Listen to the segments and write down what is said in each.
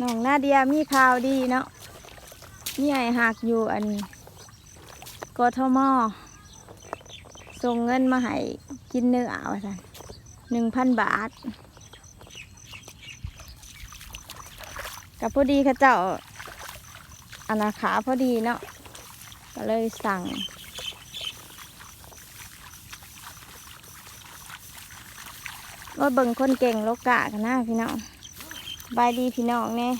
น้องนาเดียมีข่าวดีเนาะมีไอหักอยู่อันกทมส่งเงินมาให้กินเนื้อเอาสันหนึ่งพันบาท กับพอดีข้าเจ้าอนาขาพอดีเนาะก็เลยสั่ง ว่าเบิ่งคนเก่งโลกะกันนะพี่น้อง บายดีพี่น้องเนี่ย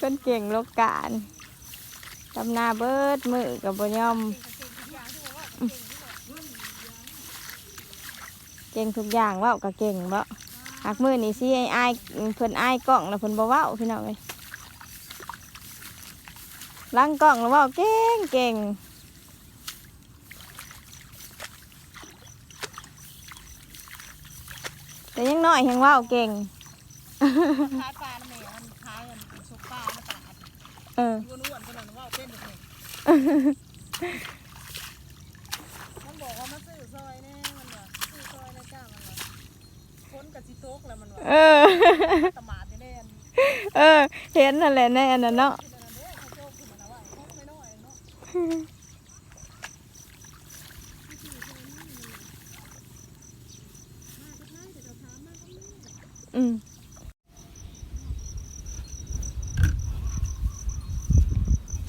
คนเก่งโลกาลตำนาเบิดมือกับบยอมเก่งทุกอย่างว่าก็เก่งบ่หักมือนี่สิไอ้อายเพิ่นไอายกล้องแล้วเพิ่นบ่เว้าพี่น้องเลยล้างกล้องแล้วเว้าเก่งเก่ง แต่ยังน้อยยังเว้าเก่ง ขายปลาแม่มันขายมันสุกปลาในตลาดเออ อ้วนๆขนาดว่าเป็นแบบนี้มันบอกว่ามาซื้อซอยแน่มันว่าซื้อซอยนะจ้ามันว่าคนกับจิโต๊กแล้วมันว่าเออ ตะหมาดนี่แน่นเออ เห็นนั่นแหละในอันนั้นเนาะ ที่นั่นเด้อเขาโจ๊กขึ้นมาแล้วว่าเขาไม่น้อยเนาะ อืม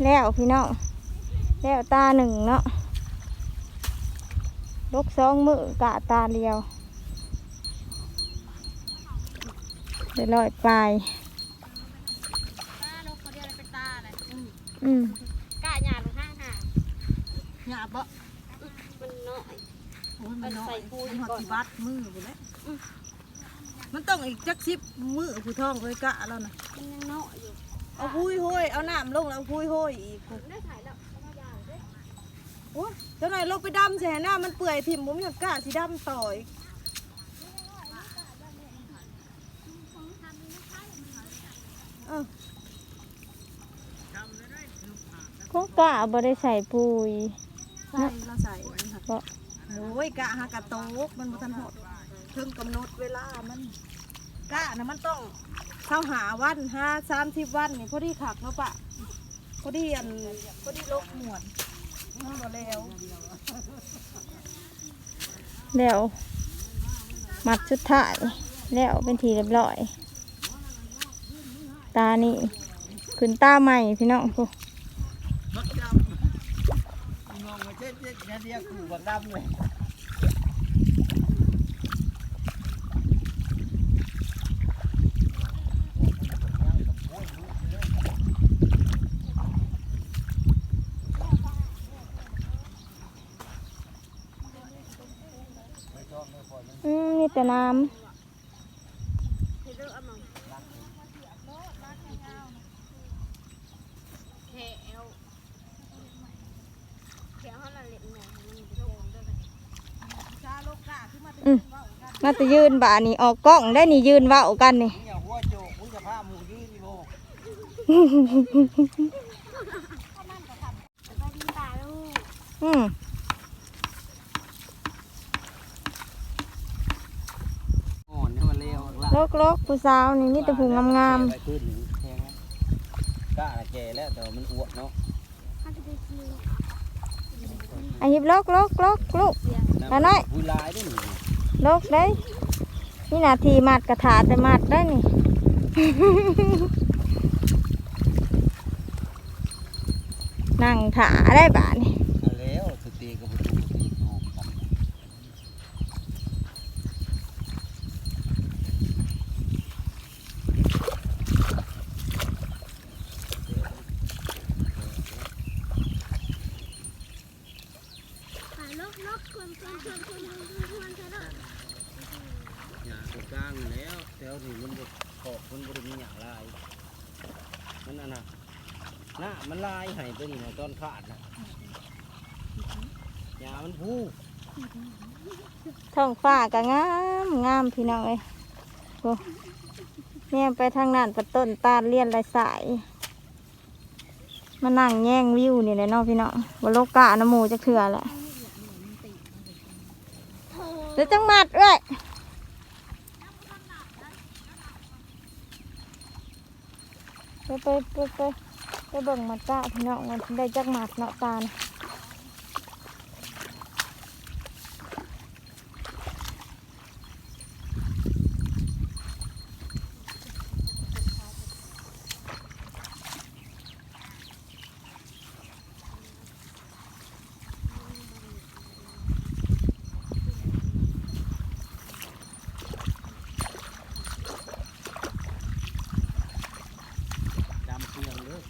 แล้วพี่น้องแล้วตาหนึ่งเนาะลกสองมือกะตาเดียวเดี๋ยวลอยปลายตาลูกเขาเรียกอะไรเป็นตาอะไรอืมกะหยาบข้างห่างหยาบบ่มันน้อยโอ้ยมันน้อใส่ยปูนมันหอดก่อนสิวัดมือไปแล้ว มันต้องอีกจักสิบมือผู้ท้องเลยกะแล้วนะมันยังน้อยอยู่เอาพุ้ยห้อยเอาน้ำลงแล้วเอาพุ้ยห้อยอีกได้ถ่ายแล้วเอามายาวด้วยโอ้ยเจ้าหน่อยลงไปดำแช่หน้ามันเปื่อยทิ่มผมอยากกล้าสิดำต่ออีกเออคงกะบ่ได้ใส่ปุ๋ยใส่เราใส่มันค่ะเพราะโอ้ยกะหากะโตกมันบ่ทันหด ถึงกำหนดเวลามันกะนะมันต้องเข้าหาวันห้าสามสิบวันนี่พอดีขักเนาะปะพอดีอันพอดีลกหมวนมันบ่แล้วแล้วมัดสุดท้ายแล้วเป็นทีเรียบร้อย ตานี่ขึ้นตาใหม่พี่น้องพวกรถดำมองมาเช็ดเช็ดแค่เดียวขู่บักดำเลย อืมนี่แต่น้ เลือกเอามาแถวแถวเขาละเล็กหน่อยมันจะโดนด้วยกัน ชาลกกะที่ มาถึงำอืมเว้ากันน่าจะยืนบ่านี่ออกกล้องได้นี่ยืนเว้ากันนี่มึงอย่าหัวโจกมึงจะพาหมูยืนโบสบายดีป่าลูกอืม อ่อนให้มันเร็วละ ล กลกผู้สาวนี่มีแต่ผู้งามไปขึ้นหนึ่งแทงนะกล้าละแก่แล้วแต่ว่ามันอ้วนเนาะเขาจะไปกินๆไอาหิบลกลกลกลูกอันน้อยผู้ลายด้วยนี่ลกได้นี่นาทีมัดกระถาแต่มัดได้นี่นั่งถาได้บ่านี่เอาแล้วสตีกับประตูายให้ตัวนี้นะตอนขาดนะหญ้ามันผู้ท้องฟ้าก็งามงามพี่น้องเอ้ยโอ้แง่ไปทางนั้นประต้นตาลเลียนลายสายมานั่งแย่งวิวนี่แหละเนาะพี่น้องบนโลกะน้ำมูจะเถื่อแหละโอ้แล้วจังหมัดเอ้ยไปไปไปไป ไปเบิ่งมาจ้าพี่น้องมันได้จักหมัดเนาะตาล ดำเพียงเลย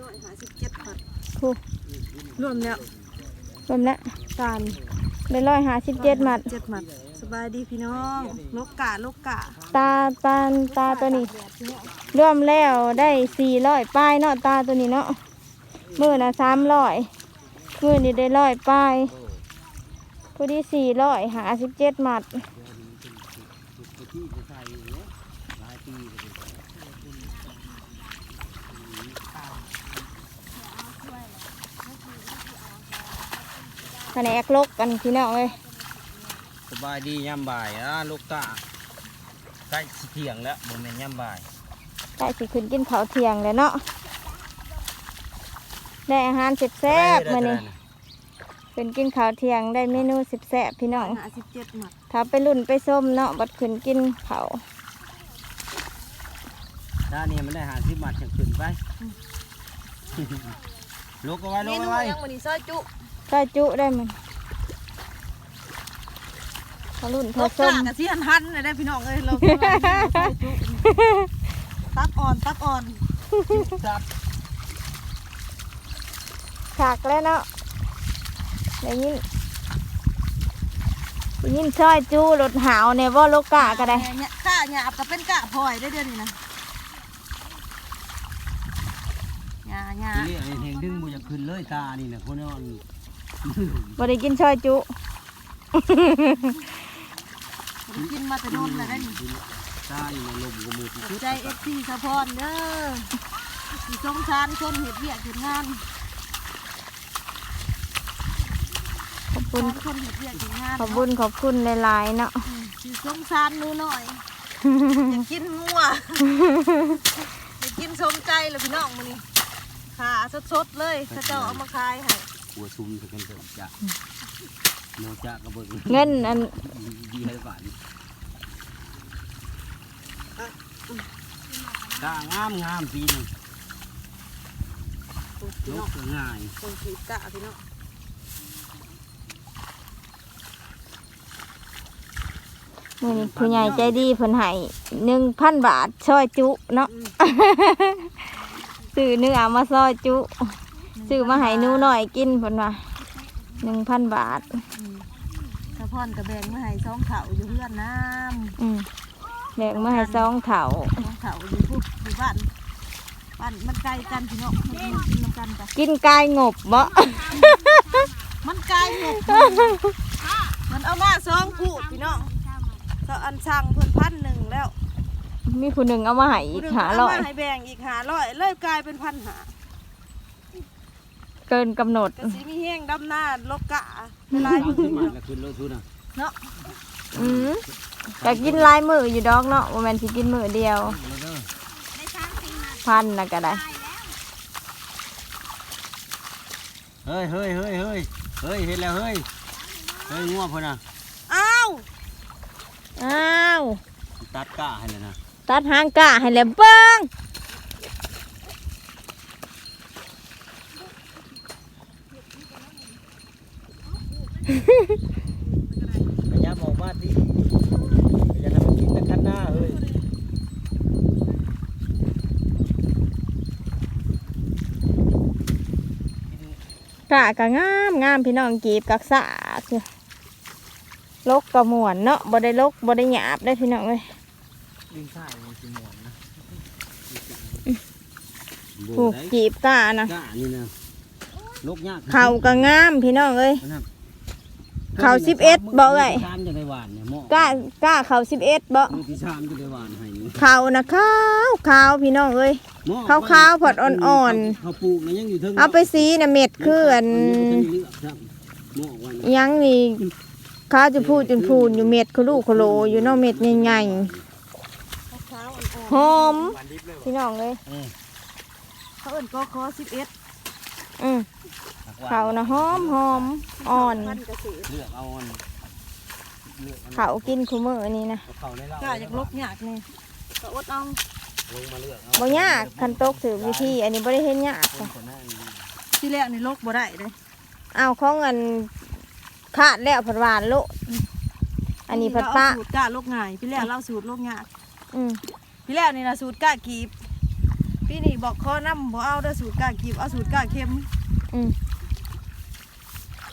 ร้อยห้าสิบเจ็ดผัด ครู รวมแล้วรวมแล้วตาลได้ร้อยห้าสิบเจ็ดหมัดเจ็ดหมัดสบายดีพี่น้องลกกะลกกะ ตาตาตาตัวนี้รวมแล้วได้สี่ร้อยป้ายเนาะตาตัวนี้เนาะมือนะสามร้อยมือนี่ได้ร้อยป้ายพอดีสี่ร้อยหาสิบเจ็ดหมัด ที่จะใส่เนาะหลายปีเลย แผ นกลกกันพี่น้องเลยสบายดียามบ่ายอะลูกตาใกล้สิเที่ยงแล้วบ่แม่นยามบ่ายได้สิขึ้นกินข้าวเที่ยงเลยเนาะได้อาหารแซ่บๆมานี่ขึ้นกินข้าวเที่ยงได้เมนูแซ่บๆพี่น้องห้าสิบเจ็ดหมัดถ้าไปรุ่นไปส้มเนาะบัดขึ้นกินข้าวด้านนี้มันได้หาสิบบาทจะขึ้นไปลูกเอาไว้เมลูกนูเอาไว้ยังวันนี้ซอยจุ ก็จุได้มันพอรุ่นพลอกส้กะมกับที่หันหันเลยได้พี่น้องเอ้ยเราซอยจุตับอ่อนตับอ่อนจับฉากแล้วเนาะได้ยินได้ยินซอยจูรถหาวเนี่ยว่าโลกะก็ได้เนี่ยกะหยาบก็เป็นกะพลอยได้เดือนนี้นะหยาหยานี่ไอ้เฮงดึงบ่อยากขึ้นเลยตานี่นะคนนอน บ่ได้กินซอยจุผมกินมาแต่โนนเลยได้นี่ตานี่นะลมกมูที่สุดใจเอฟซีสะพอนเด้อสิสงสารคนเห็ดเวียกเห็ดงานขอบสคุณอนคนเห็ดเวียกเห็ดงานขอบคุณขอบคุณหลายๆเนาะอืมสิสงสารหนูหน่อยอยากกินงัวอยากกินสมใจเลยพี่น้องมื้อนี้ขาสดๆเลยเขาเจ้าเอามาขายให้ หัวซุ่มสักกันเถอะจ้ะโมจะกระเบิดเงินอันดีให้บาทนี่ตางามงามปีนึงพี่ลูน้อกงก็ง่ายคนขีดกะพี่น้องมื้อนี้ผู้ใหญ่ใจดีเพิ่นให้1,000บาทซอยจุเนาะซื้อเนื้อมาซอยจุ ซื้อมาให้หนูหน่อยกินเพิ่นว่า1,000บาทสะพอนกระแบงมาให้สองเถาอยู่เพื่อนน้อืมแบ่งมาให้สองเถาำสองเถาอยู่พูดอยู่บ้านบ้านมันไกลกันพี่น้องมันมากินน้ำกันกันกินกายงบบ่ มันไกลหมดมันเอามาสองผูดพี่น้องก็อันสั่งเพิ่นพันหนึ่งแล้วมีผู้หนึ่งเอามาให้อีกหาร้อยเมให้แบ่งอีกหาร้อยเลยกลายเป็นพันหา เกินกำหนดกะสีมีแห้งดำหน้าลกกะเวลาอยู่ขึ้นมาแล้วขึ้นรถทุนอะเนาะอืมก็กินหลายมืออยู่ดอกเนาะว่าแม่นสิกินมือเดียวรถเด้อในช้างสี่หมัดพันน่ะก็ได้ตายแล้วเฮ้ยเฮ้ยเฮ้ยเฮ้ยเฮ้ยเห็นแล้วเฮ้ยเฮ้ยง่วงเพิ่นน่ะอ้าวอ้าว ตัดก้าให้เลยนะตัดหางกะให้แล้วเบิ้ง ขยับออกมาทีอย่าทำมันกินตะคันหน้าเฮ้ย กะกะงามงามพี่น้องกีบกักษาคือลกกระมวนเนาะบ่ได้ลกบ่ได้หยาบได้พี่น้องเลยดินทรายมันสิหมอนนะผูโบกได้กีบกะนะกะนี่นะลกยากเขากะงามพี่น้องเอ้ยนะครับเขา11บ่เอ่ยมืที่สามจะได้หวานเนี่ยเหมาะกะกะเขาสิบเอ็ดบ่มือที่สามจะได้หวานให้นี่เขานะขาวขาวพี่น้องเอ้ยเหมาะ ขาวๆผัดอ่อนๆเขาปลูกนะยังอยู่เทิงเอาไปสีนะเม็ดคืออันเลือกครับเหมาะไว้นะยังนี่ข้าวจะพูดจนพูนอยู่เม็ดคือลูกคือโหลอยู่เนอกเม็ดใหญ่ขาวๆอ่อนๆหอมพี่น้องเลยเออๆเขาเอิ้นกอคอ11อืมผักหวานเขานะหอมหอมอ่อนพันธุ์เกษตรเลือกเอาอันเลือกอันเขากินคูมือนี่นะเอาเขาในเหล้กะอยากลกยากนี่ก็อดเอา ลงมาเลือกเอาบ่ยากคันตกถือวิธี อันนี้บ่ได้เห็นยากคนคนนั้นที่แรกนี่ลกบ่ได้เลยเอาของอันขาดแล้วผัดหวานโลดอันนี้ผัดปะเรเอสูตรกะลกง่ายพี่แรกเราสูตรลกยากอืมพี่แรกนี่นะสูตรกะกีบพี่นี่บอกข้อน้ำบ่เอาเด้อสูตรกะกีบเอาสูตรกะเค็มอืม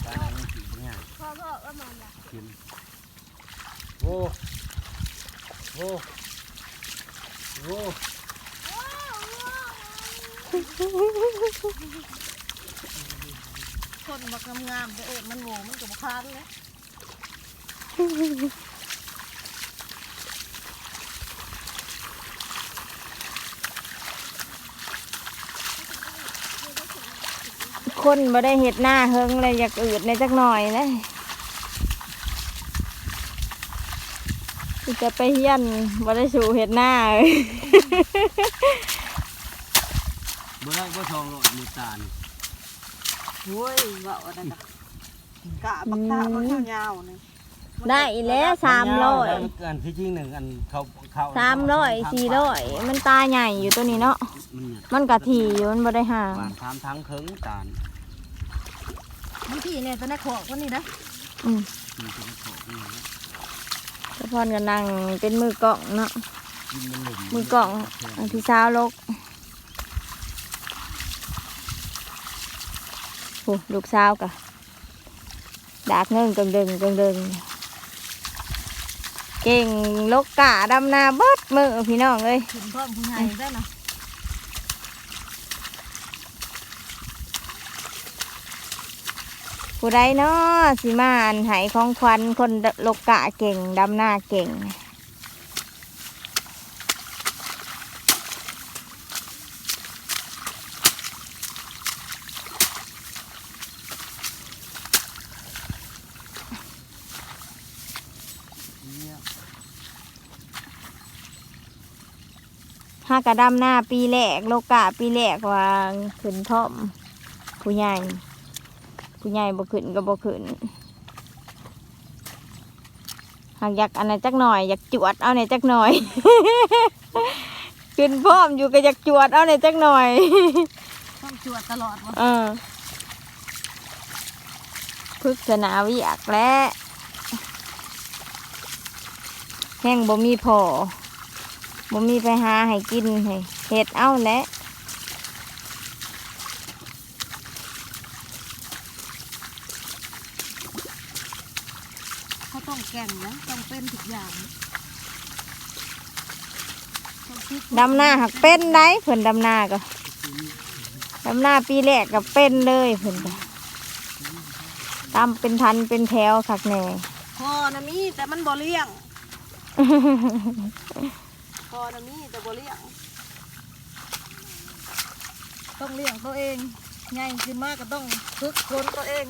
การนั้นมันสีเนี่ยพ่อพ่อว่ามันละเค็มโอ้โอ้ โอ้คนบักงามๆไปเอิ้นมันโหมันก็บ่คานเลยคนบ่ได้เห็ดหน้าเฮิงเลยอยากอืดในจักหน่อยเลย จะไปเฮียนบ่ได้สู่เห็ดหน้าเอ้ยบ่ได้บ่ชองหรอกมีตาลโอ้ยว่าอันนั้นน่ะกะบักตาบักยาวๆนี่ได้อีแล้วสามร้อยอันที่จริงหนึ่งอันเขาเขาสามร้อยสี่ร้อยมันตาใหญ่อยู่ตัวนี้เนาะมันเนี่ยมันกะถี่อยู่มันบ่ได้ห่างหวานทามทั้งเคิงตาลบางทีเนี่ยตอนนั้นขอกวันนี้นะอืมมันจะขอบนี่ นะเฉพาะกันนั่งเป็นมือกล่องเนาะกินมันหลุมมือกล่องอันที่สาวลกโอ้ลูกสาวกะดากเงินกังเดิงกังเดิงเก่งลกกะดำนาเบิดมือพี่น้องเอ้ยถึงพ่อมผู้ใหญ่ได้นะ ผู้ใดเนาะสิมาอันหายของควันคนลกกะเก่งดำหน้าเก่งเนี่ยหากระดำหน้าปีแรกโลกะปีแรกว่าขึ้นพร้อมผู้ใหญ่ ผู้ใหญ่บ่ขึ้นก็บ่ขึ้นหากอยากอันไหนนจักหน่อยอยากจวดเอาไหนนจักหน่อย ขึ้นพร้อมอยู่ก็อยากจวดเอาไหนนจักหน่อยต้องจวดตลอดวะเออพึกษณาวิอยากและแห้งบ่มีพอบ่มีไปหาให้กินให้เห็ดเอาแหละ เขาต้องแก่งนะต้องเป็นทุกอย่างต้องคิดดำหน้าหักเป็นได้เพิ่นดำหน้าก็ดำหน้าปีแรกก็เป็นเลยเพิ่นก็ตามเป็นทันเป็นแถวคักแน่พอนะมีแต่มันบ่เลี้ยงพอนะมีแต่บ่เลี้ยง ต้องเลี้ยงตัวเองใหญ่ขึ้นมากก็ต้องฝึกคนตัวเอง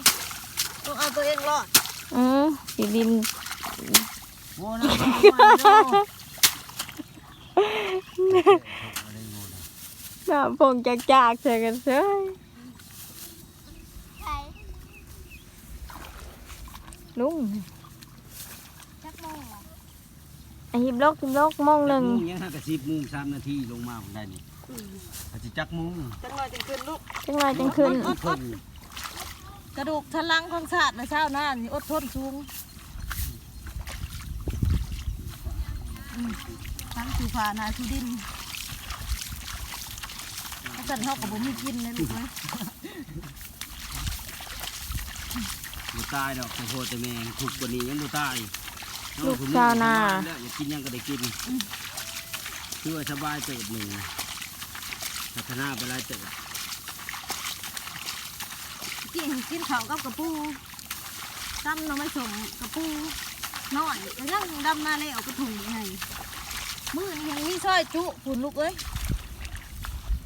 ต้องเอาตัวเองรอดอือ สิบินโว้นะเอาไว้เด้ออะไรโว้นะน้ำพงจากจากๆใส่กันเซ้ยลุงจักโมงละไอ้หิบลกหิบลกโมงหนึ่งยังห้ากระสิบโมงสามนาทีลงมาผมได้นี่อาจจะจักโมงจังหน่อยจังขึ้นลูกจังไรจังขึ้น กระดูกทันหลังของชาตินะเช้าหน้านี่อดทนสูงอืมทั้งสู่ผานาสู่ดินถ้าสันเฮากับผมมีกินเลยลูกนะบ่ตายดอกแต่โพดแต่แม่ถูกกว่านี้ยังบ่ตายลูกชาวนา แล้วอยากกินหยังก็ได้กินคือว่าสบายเติบหนึ่งพัฒนาไปหลายเติบ กินกินข้าวกับกระปูตั้มเราไม่ส่งกระปูน้อยก็ยังดำมาเลยเอากระถุงให้มือนี่ยังมีซอยจุผุนลูกเอ้ย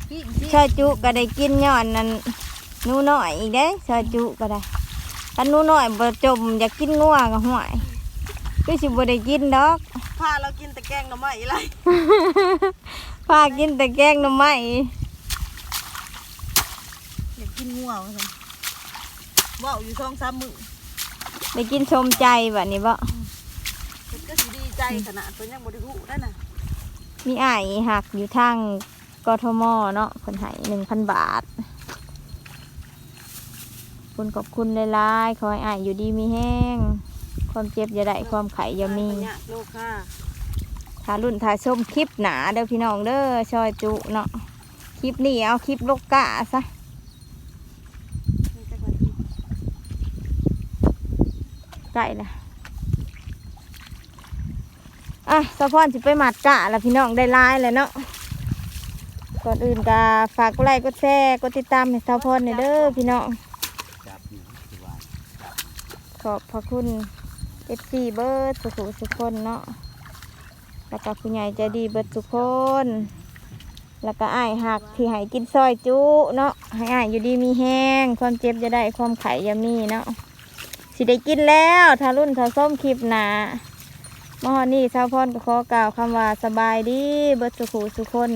พี่สิซอยจุก็ได้กินย้อนนั่นหนูน้อยอีกเด้ซอยจุก็ได้ถ้าหนูน้อยบ่จมอยากกินงัวก็ห่วยคือสิบ่ได้กินดอก พาเรากินแต่แกงหน่อไม้ไรพากินแต่แกงหน่อไม้อยากกินงัวว่าซั่น ว่าวอยู่ช่องสามมือได้กินชมใจแบบนี้บ่เพิ่นก็สิดีใจขนาดเพิ่นยังบ่ได้รู้ได้น่ะมีอ้ายหักอยู่ทางกทมเนาะเพิ่นให้หนึ่งพันบาทขอบคุณขอบคุณหลายๆขอให้อ้ายอยู่ดีมีแห้ง ความเจ็บอย่าได้ความไข่อย่ามีเนี่ยโลค่าถ้ารุ่นถ่ายชมคลิปหนาเด้อพี่น้องเด้อชอยจุเนาะคลิปนี้เอาคลิปลูกกะซะ นี่จักนาที ใกล้ละอะสะพอนสิไปหมัดกะแล้วพี่น้องได้ลายแล้วเนาะก่อนอื่นก็ฝากกดไลค์กดแชร์กดติดตามให้สะพอนหน่อยเด้อพี่น้องขอบพระคุณเอฟซีเบิร์ดสุขุสุขคนเนาะแล้วก็ผู้ใหญ่ใจดีเบิร์ดสุคน แล้วก็อ้ายหักที่ให้กินซอยจุเนาะให้อ้ายอยู่ดีมีแห้งความเจ็บจะได้ความไข่ยามีเนาะ สิได้กินแล้วทารุ่นถ้าส้มคลิปหนามอนี่ชาวพรก็ขอกล่าวคำว่าสบายดีเบิร์ดสุขสุขคน